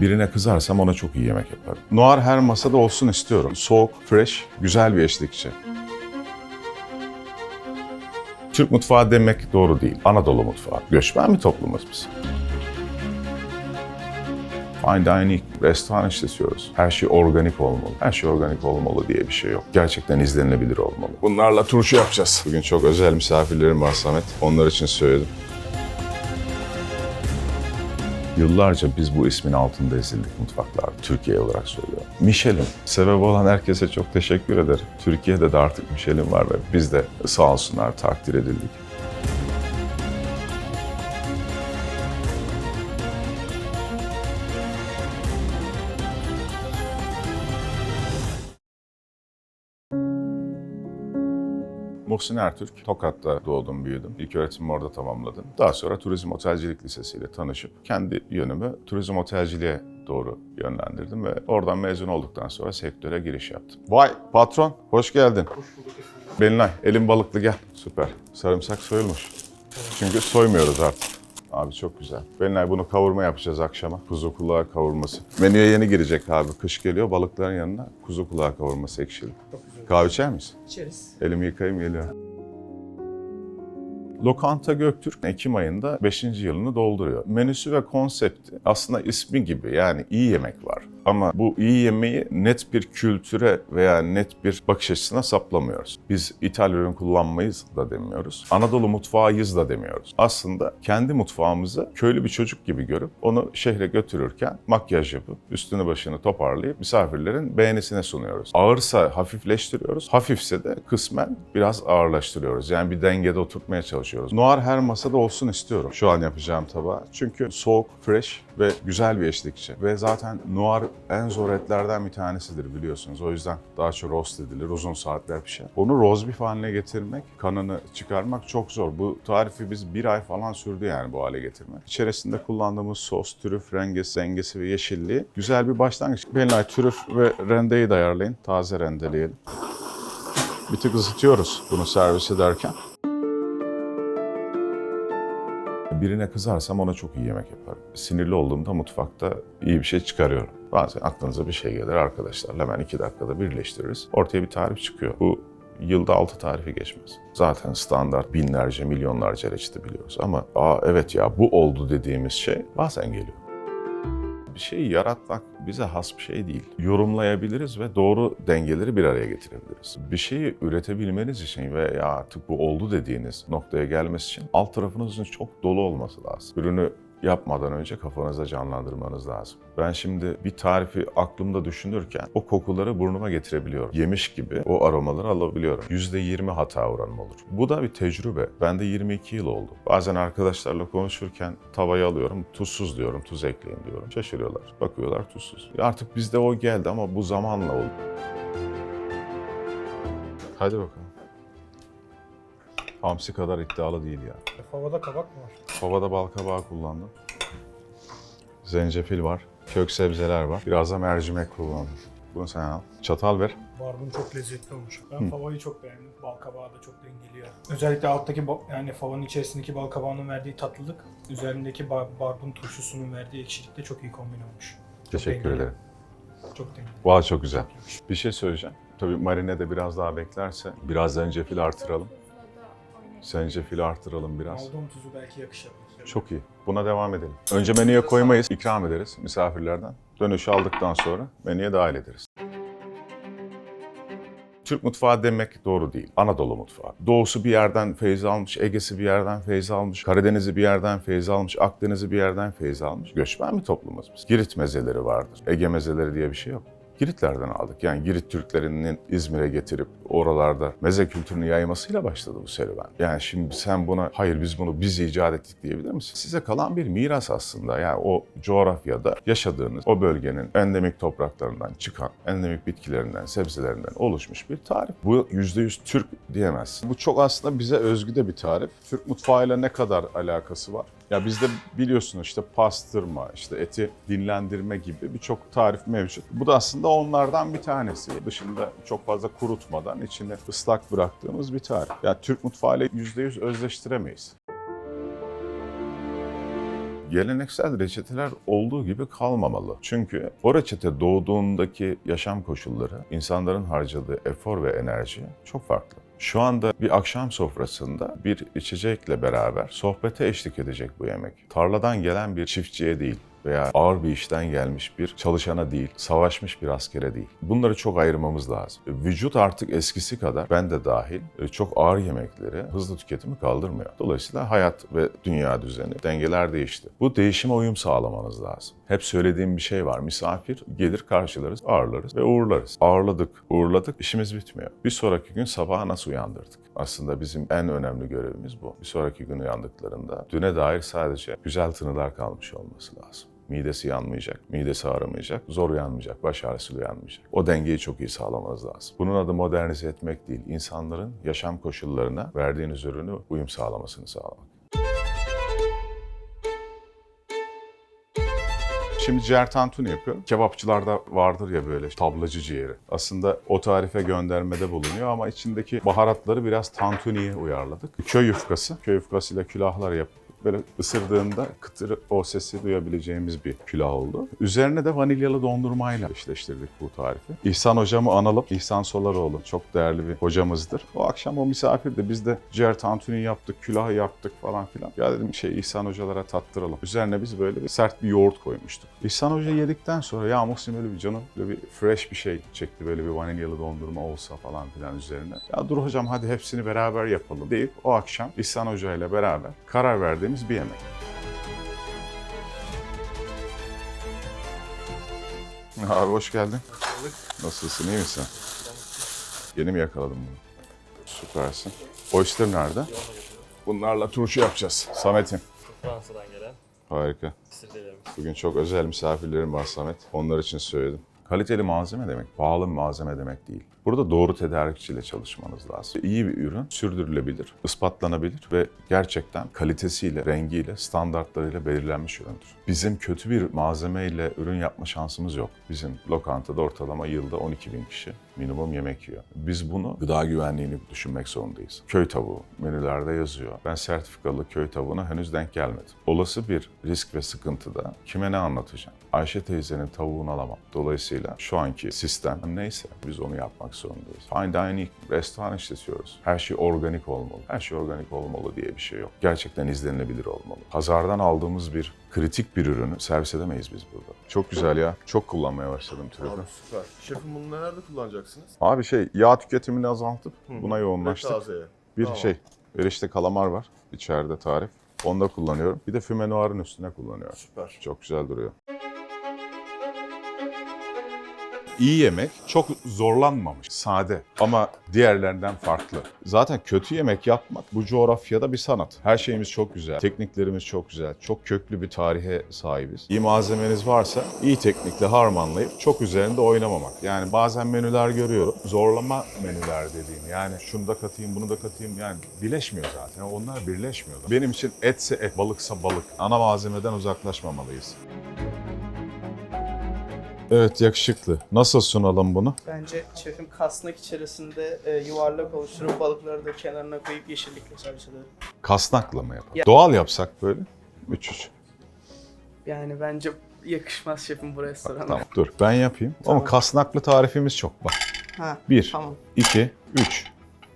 Birine kızarsam ona çok iyi yemek yaparım. Noir her masada olsun istiyorum. Soğuk, fresh, güzel bir eşlikçi. Türk mutfağı demek doğru değil. Anadolu mutfağı. Göçmen bir toplumuz biz. Fine dining, restoran işletiyoruz. Her şey organik olmalı. Her şey organik olmalı diye bir şey yok. Gerçekten izlenilebilir olmalı. Bunlarla turşu yapacağız. Bugün çok özel misafirlerim var Samet. Onlar için söyledim. Yıllarca biz bu ismin altında ezildik mutfaklarda. Türkiye olarak söylüyorum. Michelin. Sebep olan herkese çok teşekkür ederim. Türkiye'de de artık Michelin var ve biz de sağ olsunlar takdir edildik. Muhsin Ertürk, Tokat'ta doğdum, büyüdüm. İlk öğretimimi orada tamamladım. Daha sonra Turizm Otelcilik Lisesi ile tanışıp kendi yönümü turizm otelciliğe doğru yönlendirdim ve oradan mezun olduktan sonra sektöre giriş yaptım. Vay patron, hoş geldin. Hoş bulduk Belinay, elin balıklı gel. Süper. Sarımsak soyulmuş. Çünkü soymuyoruz artık. Abi çok güzel. Belinay bunu kavurma yapacağız akşama. Kuzu kulağı kavurması. Menüye yeni girecek abi. Kış geliyor balıkların yanına kuzu kulağı kavurması ekşili. Kahve içer misin? İçeriz. Elimi yıkayayım geliyor. Lokanta Göktürk Ekim ayında 5. yılını dolduruyor. Menüsü ve konsepti aslında ismi gibi yani iyi yemek var. Ama bu iyi yemeği net bir kültüre veya net bir bakış açısına saplamıyoruz. Biz ithal ürün kullanmayız da demiyoruz. Anadolu mutfağıyız da demiyoruz. Aslında kendi mutfağımızı köylü bir çocuk gibi görüp onu şehre götürürken makyaj yapıp üstünü başını toparlayıp misafirlerin beğenisine sunuyoruz. Ağırsa hafifleştiriyoruz, hafifse de kısmen biraz ağırlaştırıyoruz. Yani bir dengede oturtmaya çalışıyoruz. Noir her masada olsun istiyorum şu an yapacağım tabağa. Çünkü soğuk, fresh ve güzel bir eşlikçi. Ve zaten noir en zor etlerden bir tanesidir biliyorsunuz. O yüzden daha çok roast edilir, uzun saatler pişer. Onu roast beef haline getirmek, kanını çıkarmak çok zor. Bu tarifi biz bir ay falan sürdü yani bu hale getirmek. İçerisinde kullandığımız sos, trüf, rengesi, dengesi ve yeşilliği güzel bir başlangıç. Belinay trüf ve rendeyi de ayarlayın. Taze rendeleyelim. Bir tık ısıtıyoruz bunu servis ederken. Birine kızarsam ona çok iyi yemek yaparım. Sinirli olduğumda mutfakta iyi bir şey çıkarıyorum. Bazen aklınıza bir şey gelir arkadaşlarla hemen iki dakikada birleştiririz. Ortaya bir tarif çıkıyor. Bu yılda altı tarifi geçmez. Zaten standart binlerce, milyonlarca reçete biliyoruz. Ama aa evet ya bu oldu dediğimiz şey bazen geliyor. Bir şeyi yaratmak bize has bir şey değil. Yorumlayabiliriz ve doğru dengeleri bir araya getirebiliriz. Bir şeyi üretebilmeniz için ve ya artık bu oldu dediğiniz noktaya gelmesi için alt tarafınızın çok dolu olması lazım. Ürünü yapmadan önce kafanızda canlandırmanız lazım. Ben şimdi bir tarifi aklımda düşünürken o kokuları burnuma getirebiliyorum. Yemiş gibi o aromaları alabiliyorum. %20 hata oranım olur. Bu da bir tecrübe. Ben de 22 yıl oldu. Bazen arkadaşlarla konuşurken tavayı alıyorum, tuzsuz diyorum, tuz ekleyin diyorum. Şaşırıyorlar. Bakıyorlar tuzsuz. Artık bizde o geldi ama bu zamanla oldu. Hadi bakalım. Hamsi kadar iddialı değil ya. Havada kabak mı var? Havada bal kabağı kullandım. Zencefil var, kök sebzeler var. Biraz da mercimek kullandım. Bunu sen al. Çatal ver. Barbun çok lezzetli olmuş. Ben favayı çok beğendim. Bal kabağı da çok dengeliyor. Özellikle alttaki yani favanın içerisindeki bal kabağının verdiği tatlılık, üzerindeki bar- barbun turşusunun verdiği ekşilik de çok iyi kombin olmuş. Çok Teşekkür dengeli. ederim. Çok dengeli. Vay çok güzel. Çok. Bir şey söyleyeceğim. Tabii marine de biraz daha beklerse biraz zencefil artıralım. Zencefil artıralım biraz. Aldığım tuzu belki yakışabilir. Çok iyi. Buna devam edelim. Önce menüye koymayız, ikram ederiz misafirlerden. Dönüşü aldıktan sonra menüye dahil ederiz. Türk mutfağı demek doğru değil. Anadolu mutfağı. Doğusu bir yerden feyz almış, Ege'si bir yerden feyz almış, Karadeniz'i bir yerden feyz almış, Akdeniz'i bir yerden feyz almış. Göçmen bir toplumuz biz. Girit mezeleri vardır. Ege mezeleri diye bir şey yok. Giritlerden aldık. Yani Girit Türklerinin İzmir'e getirip oralarda meze kültürünü yaymasıyla başladı bu serüven. Yani şimdi sen buna hayır biz bunu biz icat ettik diyebilir misin? Size kalan bir miras aslında. Yani o coğrafyada yaşadığınız o bölgenin endemik topraklarından çıkan, endemik bitkilerinden, sebzelerinden oluşmuş bir tarif. Bu %100 Türk diyemezsin. Bu çok aslında bize özgü de bir tarif. Türk mutfağıyla ne kadar alakası var? Ya bizde biliyorsunuz işte pastırma, işte eti dinlendirme gibi birçok tarif mevcut. Bu da aslında onlardan bir tanesi. Dışında çok fazla kurutmadan içine ıslak bıraktığımız bir tarif. Ya Türk mutfağıyla %100 özleştiremeyiz. geleneksel reçeteler olduğu gibi kalmamalı. Çünkü o reçete doğduğundaki yaşam koşulları, insanların harcadığı efor ve enerji çok farklı. Şu anda bir akşam sofrasında bir içecekle beraber sohbete eşlik edecek bu yemek. Tarladan gelen bir çiftçiye değil veya ağır bir işten gelmiş bir çalışana değil, savaşmış bir askere değil. Bunları çok ayırmamız lazım. Vücut artık eskisi kadar ben de dahil e, çok ağır yemekleri hızlı tüketimi kaldırmıyor. Dolayısıyla hayat ve dünya düzeni, dengeler değişti. Bu değişime uyum sağlamanız lazım. Hep söylediğim bir şey var. Misafir gelir karşılarız, ağırlarız ve uğurlarız. Ağırladık, uğurladık, işimiz bitmiyor. Bir sonraki gün sabaha nasıl uyandırdık? Aslında bizim en önemli görevimiz bu. Bir sonraki gün uyandıklarında düne dair sadece güzel tınılar kalmış olması lazım. Midesi yanmayacak, midesi ağrımayacak, zor uyanmayacak, baş ağrısı uyanmayacak. O dengeyi çok iyi sağlamanız lazım. Bunun adı modernize etmek değil, insanların yaşam koşullarına verdiğiniz ürünü uyum sağlamasını sağlamak. Şimdi ciğer tantuni yapıyorum. Kebapçılarda vardır ya böyle tablacı ciğeri. Aslında o tarife göndermede bulunuyor ama içindeki baharatları biraz tantuniye uyarladık. Köy yufkası, köy yufkasıyla külahlar yapıp böyle ısırdığında kıtır o sesi duyabileceğimiz bir külah oldu. Üzerine de vanilyalı dondurmayla eşleştirdik bu tarifi. İhsan hocamı analım. İhsan Solaroğlu çok değerli bir hocamızdır. O akşam o misafirdi. Biz de ciğer tantuni yaptık, külahı yaptık falan filan. Ya dedim şey İhsan hocalara tattıralım. Üzerine biz böyle bir sert bir yoğurt koymuştuk. İhsan hoca yedikten sonra ya Muhsin öyle bir canım böyle bir fresh bir şey çekti. Böyle bir vanilyalı dondurma olsa falan filan üzerine. Ya dur hocam hadi hepsini beraber yapalım deyip o akşam İhsan Hoca ile beraber karar verdiğimiz bir yemek. Abi hoş geldin. Nasılsın, iyi misin? Yeni mi yakaladım bunu? Süpersin. Oyster nerede? Bunlarla turşu yapacağız. Samet'im. Fransa'dan gelen Harika. Bugün çok özel misafirlerim var Samet. Onlar için söyledim. Kaliteli malzeme demek, pahalı malzeme demek değil. Burada doğru tedarikçiyle çalışmanız lazım. İyi bir ürün sürdürülebilir, ispatlanabilir ve gerçekten kalitesiyle, rengiyle, standartlarıyla belirlenmiş üründür. Bizim kötü bir malzemeyle ürün yapma şansımız yok. Bizim lokantada ortalama yılda 12 bin kişi minimum yemek yiyor. Biz bunu gıda güvenliğini düşünmek zorundayız. Köy tavuğu menülerde yazıyor. Ben sertifikalı köy tavuğuna henüz denk gelmedim. Olası bir risk ve sıkıntıda kime ne anlatacağım? Ayşe teyzenin tavuğunu alamam. Dolayısıyla şu anki sistem neyse biz onu yapmak zorundayız. Fine dining, restoran işletiyoruz. Her şey organik olmalı. Her şey organik olmalı diye bir şey yok. Gerçekten izlenilebilir olmalı. Pazardan aldığımız bir kritik bir ürünü servis edemeyiz biz burada. Çok güzel ya. Çok kullanmaya başladım türünü. Abi süper. Şefim bunu nelerde kullanacaksınız? Abi şey yağ tüketimini azaltıp buna yoğunlaştık. tazeye. Bir Tamam. şey erişte kalamar var içeride tarif. Onu da kullanıyorum. Bir de füme noir'ın üstüne kullanıyorum. Süper. Çok güzel duruyor. İyi yemek çok zorlanmamış, sade ama diğerlerinden farklı. Zaten kötü yemek yapmak bu coğrafyada bir sanat. Her şeyimiz çok güzel, tekniklerimiz çok güzel, çok köklü bir tarihe sahibiz. İyi malzemeniz varsa iyi teknikle harmanlayıp çok üzerinde oynamamak. Yani bazen menüler görüyorum, zorlama menüler dediğim. Yani şunu da katayım, bunu da katayım. Yani birleşmiyor zaten. Onlar birleşmiyor. Benim için etse et, balıksa balık. Ana malzemeden uzaklaşmamalıyız. Evet yakışıklı. Nasıl sunalım bunu? Bence şefim kasnak içerisinde e, yuvarlak oluşturup balıkları da kenarına koyup yeşillikle servis. Kasnakla mı yapalım? Ya- Doğal yapsak böyle. 3-3. Yani bence yakışmaz şefim bu restorana. Tamam dur ben yapayım. Ama Tamam. kasnaklı tarifimiz çok. Bak Ha, 1, tamam. 2, 3.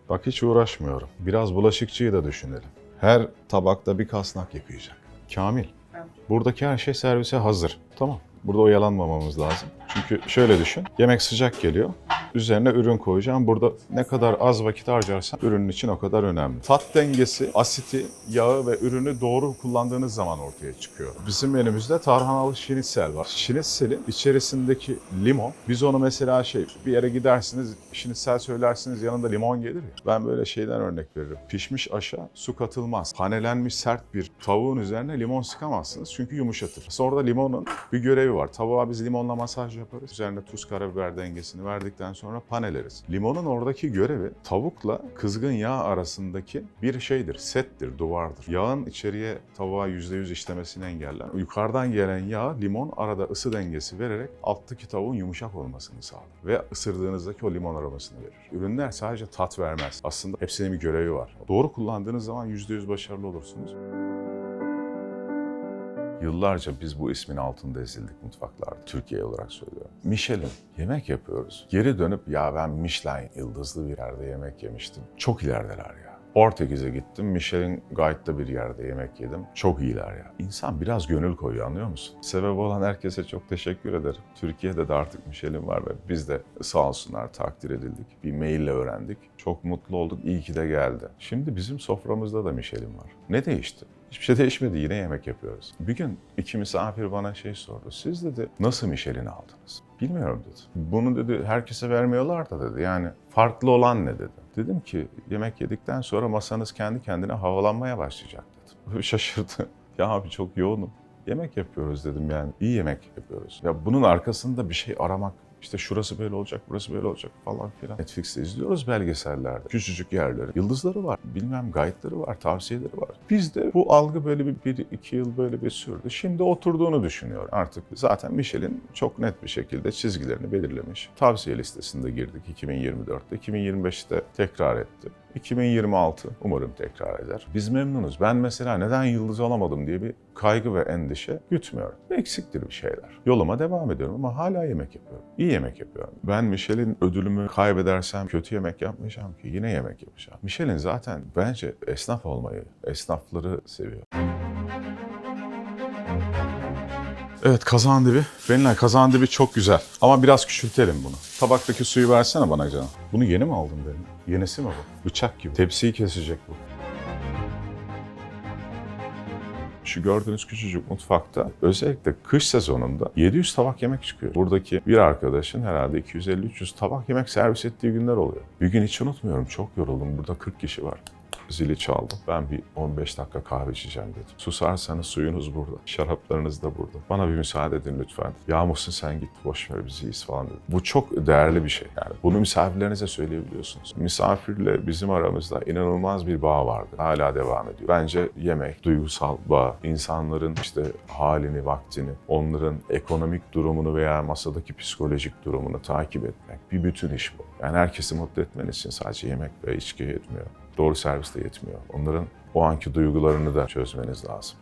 Bak hiç uğraşmıyorum. Biraz bulaşıkçıyı da düşünelim. Her tabakta bir kasnak yıkayacak. Kamil. Evet. Buradaki her şey servise hazır. Tamam. Burada oyalanmamamız lazım. Çünkü şöyle düşün. Yemek sıcak geliyor. Üzerine ürün koyacağım. Burada ne kadar az vakit harcarsan ürünün için o kadar önemli. Tat dengesi, asiti, yağı ve ürünü doğru kullandığınız zaman ortaya çıkıyor. Bizim menümüzde tarhanalı şinitsel var. Şinitselin içerisindeki limon. Biz onu mesela şey bir yere gidersiniz, şinitsel söylersiniz yanında limon gelir ya. Ben böyle şeyden örnek veririm. Pişmiş aşa su katılmaz. Panelenmiş sert bir tavuğun üzerine limon sıkamazsınız çünkü yumuşatır. Sonra da limonun bir görevi var. Tavuğa biz limonla masaj yaparız. Üzerine tuz karabiber dengesini verdikten sonra paneleriz. Limonun oradaki görevi tavukla kızgın yağ arasındaki bir şeydir, settir, duvardır. Yağın içeriye tavuğa %100 işlemesini engeller. Yukarıdan gelen yağ, limon arada ısı dengesi vererek alttaki tavuğun yumuşak olmasını sağlar. Ve ısırdığınızdaki o limon aromasını verir. Ürünler sadece tat vermez. Aslında hepsinin bir görevi var. Doğru kullandığınız zaman %100 başarılı olursunuz. Yıllarca biz bu ismin altında ezildik mutfaklarda. Türkiye olarak söylüyorum. Michelin. Yemek yapıyoruz. Geri dönüp ya ben Michelin yıldızlı bir yerde yemek yemiştim. Çok ilerideler ya. Portekiz'e gittim. Michelin Guide'da bir yerde yemek yedim. Çok iyiler ya. İnsan biraz gönül koyuyor anlıyor musun? Sebep olan herkese çok teşekkür ederim. Türkiye'de de artık Michelin var ve biz de sağ olsunlar takdir edildik. Bir maille öğrendik. Çok mutlu olduk. İyi ki de geldi. Şimdi bizim soframızda da Michelin var. Ne değişti? Hiçbir şey değişmedi. Yine yemek yapıyoruz. Bir gün iki misafir bana şey sordu. Siz dedi nasıl Michelin aldınız? Bilmiyorum dedi. Bunu dedi herkese vermiyorlar da dedi. Yani farklı olan ne dedi. Dedim ki yemek yedikten sonra masanız kendi kendine havalanmaya başlayacak dedim. Şaşırdı. Ya abi çok yoğunum. Yemek yapıyoruz dedim yani. İyi yemek yapıyoruz. Ya bunun arkasında bir şey aramak işte şurası böyle olacak, burası böyle olacak falan filan. Netflix'te izliyoruz belgesellerde. Küçücük yerleri. Yıldızları var, bilmem guide'ları var, tavsiyeleri var. Bizde bu algı böyle bir, bir iki yıl böyle bir sürdü. Şimdi oturduğunu düşünüyorum. Artık zaten Michelin çok net bir şekilde çizgilerini belirlemiş. Tavsiye listesinde girdik 2024'te. 2025'te tekrar etti. 2026 umarım tekrar eder. Biz memnunuz. Ben mesela neden yıldız olamadım diye bir kaygı ve endişe gütmüyorum. Eksiktir bir şeyler. Yoluma devam ediyorum ama hala yemek yapıyorum. İyi yemek yapıyorum. Ben Michelin ödülümü kaybedersem kötü yemek yapmayacağım ki. Yine yemek yapacağım. Michelin zaten bence esnaf olmayı, esnafları seviyor. Evet kazan dibi. Benimle kazan dibi çok güzel. Ama biraz küçültelim bunu. Tabaktaki suyu versene bana canım. Bunu yeni mi aldın benim? Yenisi mi bu? Bıçak gibi. Tepsiyi kesecek bu. Şu gördüğünüz küçücük mutfakta özellikle kış sezonunda 700 tabak yemek çıkıyor. Buradaki bir arkadaşın herhalde 250-300 tabak yemek servis ettiği günler oluyor. Bir gün hiç unutmuyorum çok yoruldum. Burada 40 kişi var. Zili çaldım. Ben bir 15 dakika kahve içeceğim dedim. Susarsanız suyunuz burada. Şaraplarınız da burada. Bana bir müsaade edin lütfen. Yağmursun sen git boş ver biz iyiyiz falan dedim. Bu çok değerli bir şey. Yani bunu misafirlerinize söyleyebiliyorsunuz. Misafirle bizim aramızda inanılmaz bir bağ vardı. Hala devam ediyor. Bence yemek, duygusal bağ, insanların işte halini, vaktini, onların ekonomik durumunu veya masadaki psikolojik durumunu takip etmek. Bir bütün iş bu. Yani herkesi mutlu etmen için sadece yemek ve içki yetmiyor. Doğru servis de yetmiyor. Onların o anki duygularını da çözmeniz lazım.